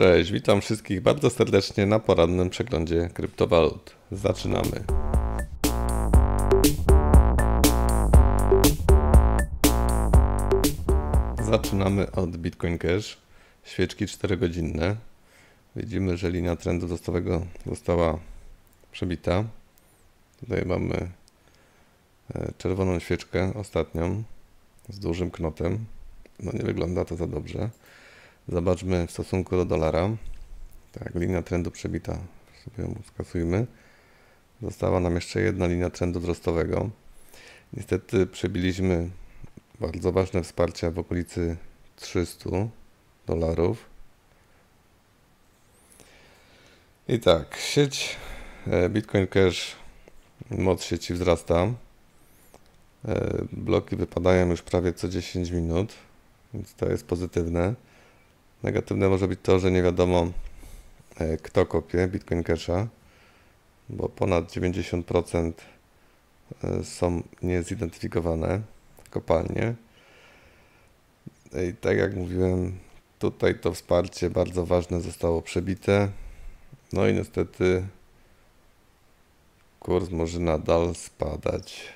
Cześć, witam wszystkich bardzo serdecznie na porannym przeglądzie kryptowalut. Zaczynamy. Zaczynamy od Bitcoin Cash. Świeczki 4-godzinne. Widzimy, że linia trendu dostawego została przebita. Tutaj mamy e, czerwoną świeczkę ostatnią z dużym knotem. No nie wygląda to za dobrze. Zobaczmy w stosunku do dolara. Tak, linia trendu przebita. Sobie ją skasujmy. Została nam jeszcze jedna linia trendu wzrostowego. Niestety przebiliśmy bardzo ważne wsparcia w okolicy 300 dolarów. I tak, sieć e, Bitcoin Cash, moc sieci wzrasta. E, bloki wypadają już prawie co 10 minut, więc to jest pozytywne. Negatywne może być to, że nie wiadomo e, kto kopie Bitcoin Casha, bo ponad 90% e, są niezidentyfikowane kopalnie. I tak jak mówiłem, tutaj to wsparcie bardzo ważne zostało przebite. No i niestety kurs może nadal spadać.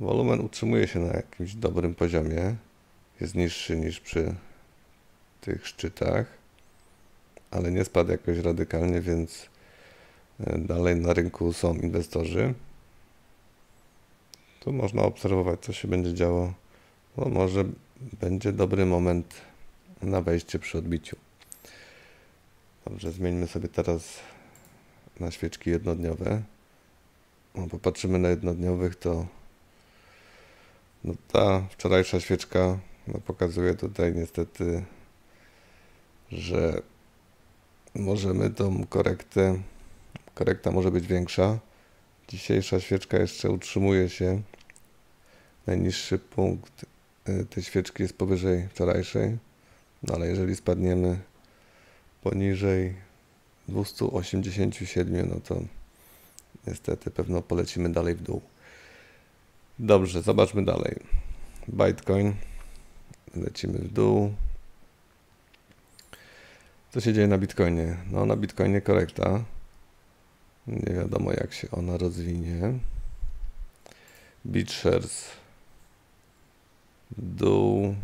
Wolumen utrzymuje się na jakimś dobrym poziomie. Jest niższy niż przy tych szczytach, ale nie spadł jakoś radykalnie, więc e, dalej na rynku są inwestorzy. Tu można obserwować, co się będzie działo, bo może będzie dobry moment na wejście przy odbiciu. Dobrze, zmieńmy sobie teraz na świeczki jednodniowe. No, popatrzymy na jednodniowych, to no, ta wczorajsza świeczka no, pokazuje tutaj niestety że możemy tą korektę, korekta może być większa. Dzisiejsza świeczka jeszcze utrzymuje się. Najniższy punkt y, tej świeczki jest powyżej wczorajszej, no ale jeżeli spadniemy poniżej 287, no to niestety pewno polecimy dalej w dół. Dobrze, zobaczmy dalej. Bitcoin. Lecimy w dół. Co się dzieje na Bitcoinie? No na Bitcoinie korekta. Nie wiadomo jak się ona rozwinie. BitShares dół.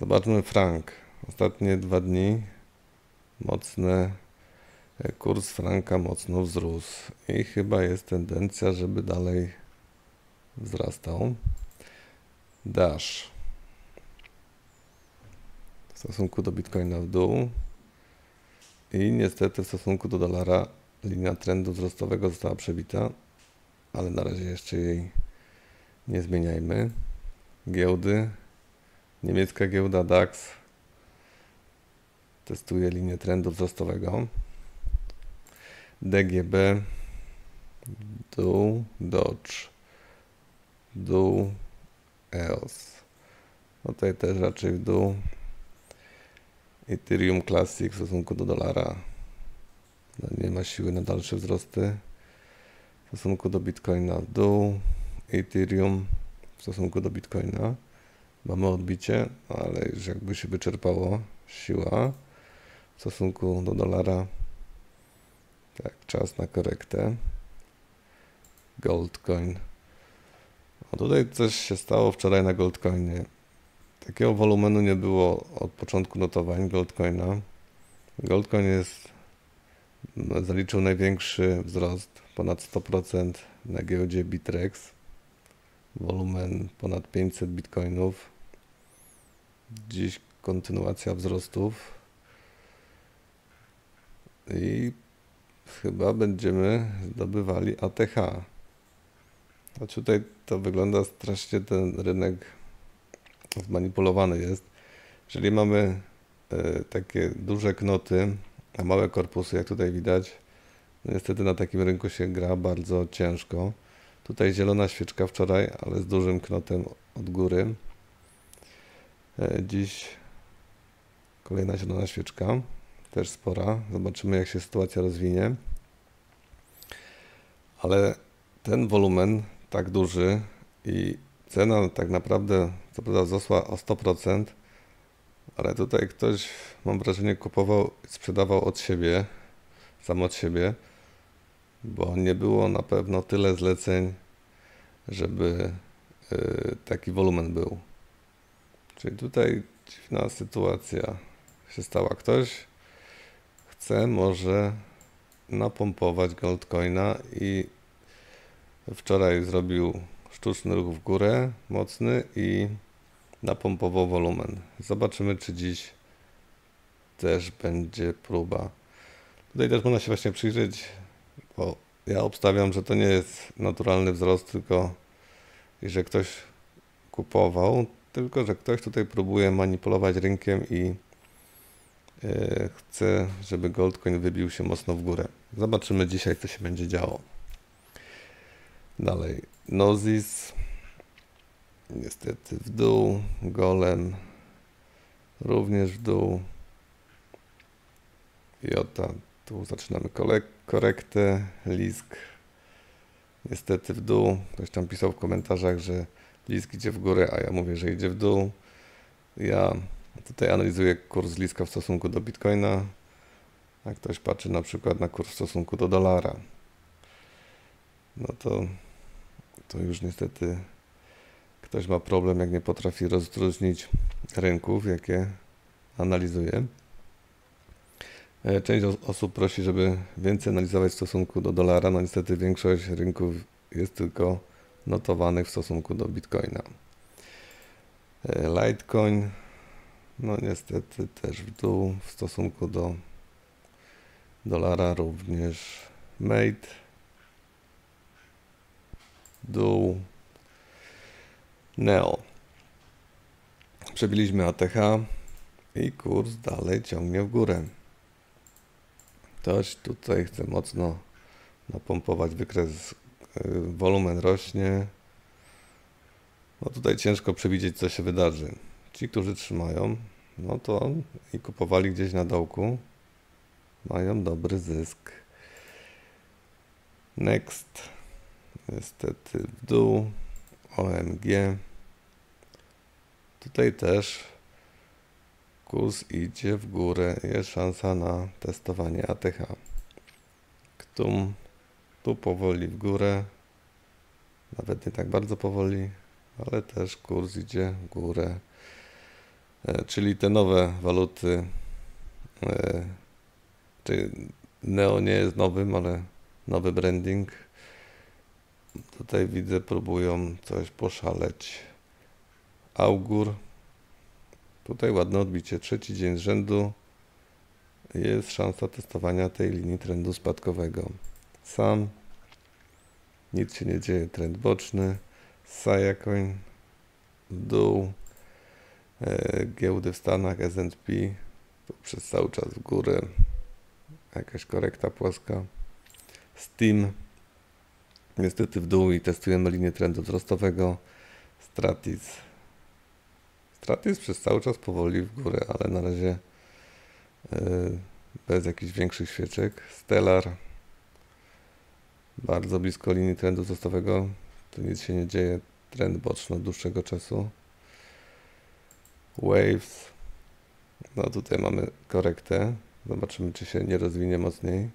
Zobaczmy frank. Ostatnie dwa dni mocne kurs franka mocno wzrósł i chyba jest tendencja, żeby dalej wzrastał. Dash w stosunku do bitcoina w dół i niestety w stosunku do dolara linia trendu wzrostowego została przebita, ale na razie jeszcze jej nie zmieniajmy. Giełdy. Niemiecka giełda DAX testuje linię trendu wzrostowego. DGB dół, Dodge dół, EOS. No tutaj też raczej w dół. Ethereum Classic w stosunku do dolara no, nie ma siły na dalsze wzrosty. W stosunku do Bitcoina w dół. Ethereum w stosunku do Bitcoina mamy odbicie, ale już jakby się wyczerpało siła w stosunku do dolara. Tak, czas na korektę. Goldcoin. O, tutaj coś się stało wczoraj na Goldcoinie. Takiego wolumenu nie było od początku notowań Goldcoina. Goldcoin jest, zaliczył największy wzrost, ponad 100% na giełdzie Bitrex. Wolumen ponad 500 bitcoinów. Dziś kontynuacja wzrostów. I chyba będziemy zdobywali ATH. Choć tutaj to wygląda strasznie ten rynek zmanipulowany jest. Jeżeli mamy e, takie duże knoty, a małe korpusy, jak tutaj widać, no niestety na takim rynku się gra bardzo ciężko. Tutaj zielona świeczka wczoraj, ale z dużym knotem od góry. E, dziś kolejna zielona świeczka, też spora. Zobaczymy, jak się sytuacja rozwinie. Ale ten wolumen tak duży i cena tak naprawdę, co prawda wzrosła o 100%, Ale tutaj ktoś, mam wrażenie, kupował, sprzedawał od siebie, sam od siebie, bo nie było na pewno tyle zleceń, żeby y, taki wolumen był. Czyli tutaj dziwna sytuacja się stała. Ktoś chce może napompować Goldcoina i wczoraj zrobił sztuczny ruch w górę, mocny i napompował wolumen. Zobaczymy, czy dziś też będzie próba. Tutaj też można się właśnie przyjrzeć, bo ja obstawiam, że to nie jest naturalny wzrost, tylko i że ktoś kupował, tylko że ktoś tutaj próbuje manipulować rynkiem i e, chce, żeby Goldcoin wybił się mocno w górę. Zobaczymy dzisiaj, co się będzie działo. Dalej, Nozis niestety w dół, Golem również w dół. Jota, tu zaczynamy korektę, Lisk niestety w dół. Ktoś tam pisał w komentarzach, że Lisk idzie w górę, a ja mówię, że idzie w dół. Ja tutaj analizuję kurs Liska w stosunku do Bitcoina, a ktoś patrzy na przykład na kurs w stosunku do dolara. No to, to już niestety ktoś ma problem, jak nie potrafi rozróżnić rynków, jakie analizuje. E, część osób prosi, żeby więcej analizować w stosunku do dolara. No niestety większość rynków jest tylko notowanych w stosunku do bitcoina. E, Litecoin, no niestety też w dół w stosunku do dolara również Mate dół Neo. Przebiliśmy ATH i kurs dalej ciągnie w górę. Ktoś tutaj chce mocno napompować wykres, y, wolumen rośnie. No tutaj ciężko przewidzieć, co się wydarzy. Ci, którzy trzymają, no to i kupowali gdzieś na dołku, mają dobry zysk. Next, niestety w dół, OMG. Tutaj też kurs idzie w górę, jest szansa na testowanie ATH. KTUM tu powoli w górę, nawet nie tak bardzo powoli, ale też kurs idzie w górę. E, czyli te nowe waluty, e, czy Neo nie jest nowym, ale nowy branding. Tutaj widzę, próbują coś poszaleć. Augur Tutaj ładne odbicie. Trzeci dzień z rzędu jest szansa testowania tej linii trendu spadkowego. Sam nic się nie dzieje. Trend boczny. Sajacoin w dół. E, giełdy w Stanach S&P przez cały czas w górę. Jakaś korekta płaska. Steam niestety w dół i testujemy linię trendu wzrostowego. Stratis Straty jest przez cały czas powoli w górę, ale na razie yy, bez jakichś większych świeczek. Stellar bardzo blisko linii trendu wzrostowego. Tu nic się nie dzieje. Trend boczny od dłuższego czasu. Waves. No tutaj mamy korektę. Zobaczymy, czy się nie rozwinie mocniej.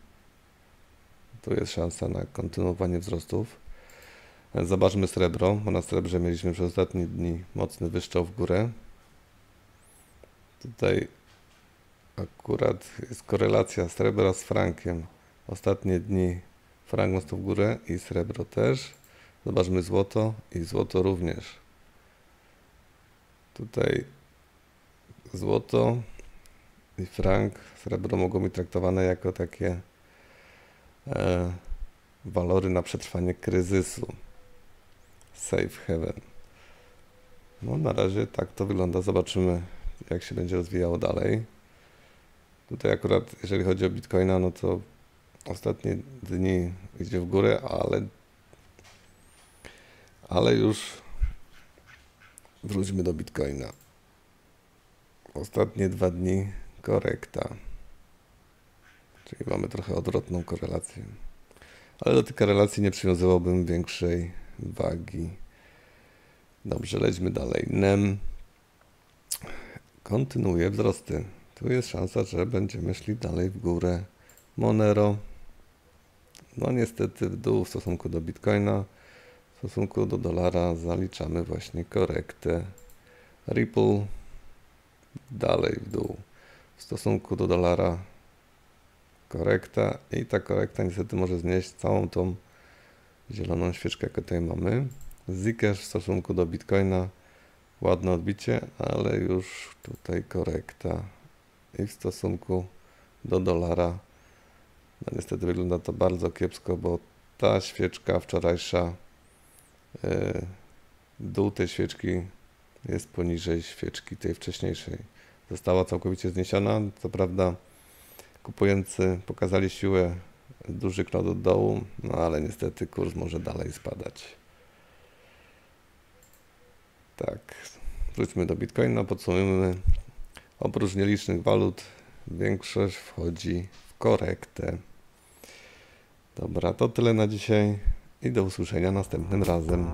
Tu jest szansa na kontynuowanie wzrostów. Zobaczmy srebro, bo na srebrze mieliśmy przez ostatnie dni mocny wyszczał w górę. Tutaj akurat jest korelacja srebra z frankiem. Ostatnie dni frank mocno w górę i srebro też. Zobaczmy złoto i złoto również. Tutaj złoto i frank, srebro mogą być traktowane jako takie e, walory na przetrwanie kryzysu. Safe haven. No na razie tak to wygląda. Zobaczymy jak się będzie rozwijało dalej. Tutaj akurat, jeżeli chodzi o Bitcoina, no to ostatnie dni idzie w górę, ale ale już wróćmy do Bitcoina. Ostatnie dwa dni korekta. Czyli mamy trochę odwrotną korelację. Ale do tej korelacji nie przywiązywałbym większej wagi. Dobrze, lećmy dalej. NEM kontynuuje wzrosty. Tu jest szansa, że będziemy szli dalej w górę. Monero, no niestety w dół w stosunku do Bitcoina, w stosunku do dolara zaliczamy właśnie korektę. Ripple dalej w dół. W stosunku do dolara korekta i ta korekta niestety może znieść całą tą zieloną świeczkę, jaką tutaj mamy. Zcash w stosunku do Bitcoina ładne odbicie, ale już tutaj korekta i w stosunku do dolara no niestety wygląda to bardzo kiepsko, bo ta świeczka wczorajsza yy, dół tej świeczki jest poniżej świeczki tej wcześniejszej. Została całkowicie zniesiona. Co prawda kupujący pokazali siłę duży klot od dołu, no ale niestety kurs może dalej spadać. Tak, wróćmy do Bitcoina, podsumujmy. Oprócz nielicznych walut, większość wchodzi w korektę. Dobra, to tyle na dzisiaj i do usłyszenia następnym razem.